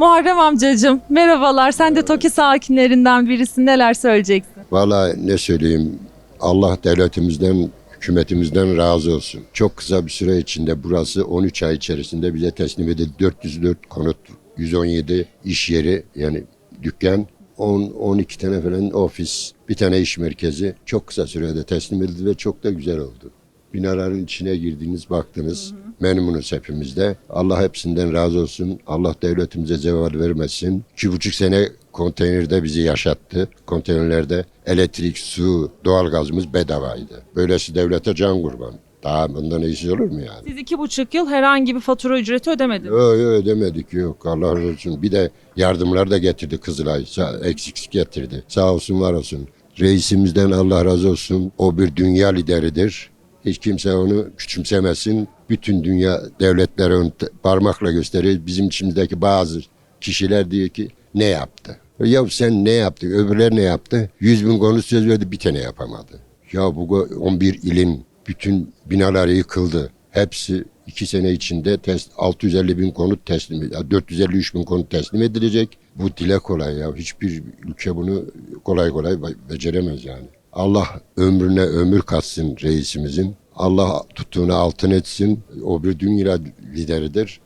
Muharrem amcacığım merhabalar. Sen de TOKİ sakinlerinden birisin. Neler söyleyeceksin? Valla ne söyleyeyim Allah devletimizden hükümetimizden razı olsun. Çok kısa bir süre içinde burası 13 ay içerisinde bize teslim edildi. 404 konut, 117 iş yeri yani dükkan, 10 12 tane falan ofis, bir tane iş merkezi çok kısa sürede teslim edildi ve çok da güzel oldu. Binaların içine girdiniz, baktınız. Memnunuz hepimiz de. Allah hepsinden razı olsun. Allah devletimize zeval vermesin. İki buçuk sene konteynerde bizi yaşattı. Konteynerlerde elektrik, su, doğalgazımız bedavaydı. Böylesi devlete can kurban. Daha bundan iyisi olur mu yani? Siz iki buçuk yıl herhangi bir fatura ücreti ödemediniz. Yok yok ödemedik yok Allah razı olsun. Bir de yardımlar da getirdi Kızılay. Sa- eksik getirdi. Sağ olsun var olsun. Reisimizden Allah razı olsun. O bir dünya lideridir. Hiç kimse onu küçümsemesin. Bütün dünya devletleri parmakla gösterir. Bizim içimizdeki bazı kişiler diyor ki ne yaptı? Ya sen ne yaptın? Öbürler ne yaptı? 100 bin konut söz verdi bir tane yapamadı. Ya bu go- 11 ilin bütün binaları yıkıldı. Hepsi iki sene içinde test, 650 bin konut teslim, 453 bin konut teslim edilecek. Bu dile kolay ya. Hiçbir ülke bunu kolay kolay be- beceremez yani. Allah ömrüne ömür katsın reisimizin. Allah tuttuğunu altın etsin. O bir dünya lideridir.